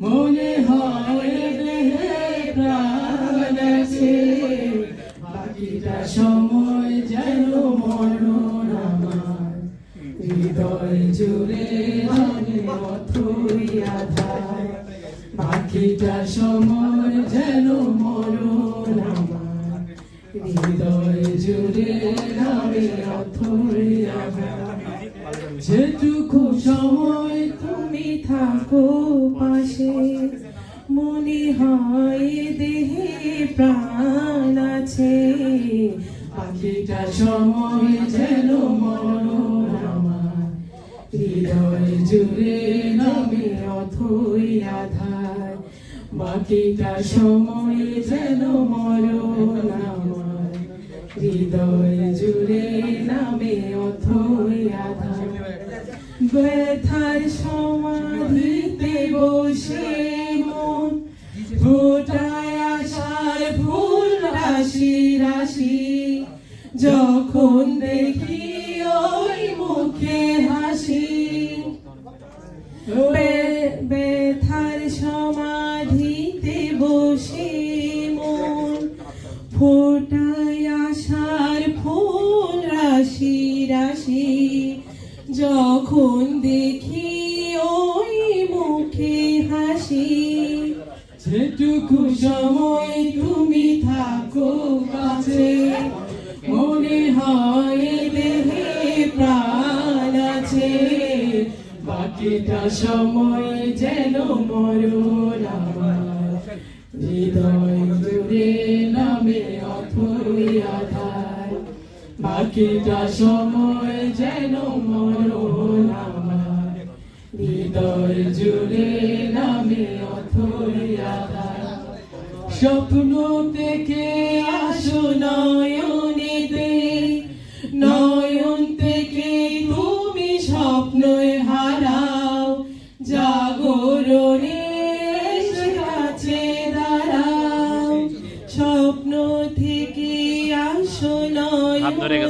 মনে হয় দেহে প্রাণ আছে। বাকিটা সময় যেন মরণ আমার হৃদয় জুড়ে আমি অথই আধার। বাকিটা সময় যেন মরণ হৃদয় জুড়ে আমি অথই আধার। যেটুকু সময় থাকো পাশে। মনে হয় দেহে প্রাণ আছে। বাকিটা সময় যেন আমার হৃদয় জুড়ে নামে অথই আধার। বাকিটা সময় যেন মরণ আমার হৃদয় জুড়ে নামে অথই আধার। ব্যথার সমাধিতে রাশি রাশি, যখন দেখি ওই মুখে হাসি। বে- ব্যথার সমাধিতে বসে মন, ফোটায় আশার ফুল রাশি রাশি। যখন দেখি ওই মুখে হাসি, যেটুকু সময় তুমি থাকো কাছে, মনে হয় দেহে প্রাণ আছে। বাকিটা সময় যেন মরণ আমার। হৃদয় জুড়ে নামে অথই আধার। বাকিটা সময় যেন মরণ আমার। হৃদয় জুড়ে নামে অথই আধার। স্বপ্ন থেকে আসো নয়নেতে। নয়ন থেকে তুমি স্বপ্নয় হারাও। জাগরণে কাছে দাঁড়াও। স্বপ্ন থেকে আসো গেছে।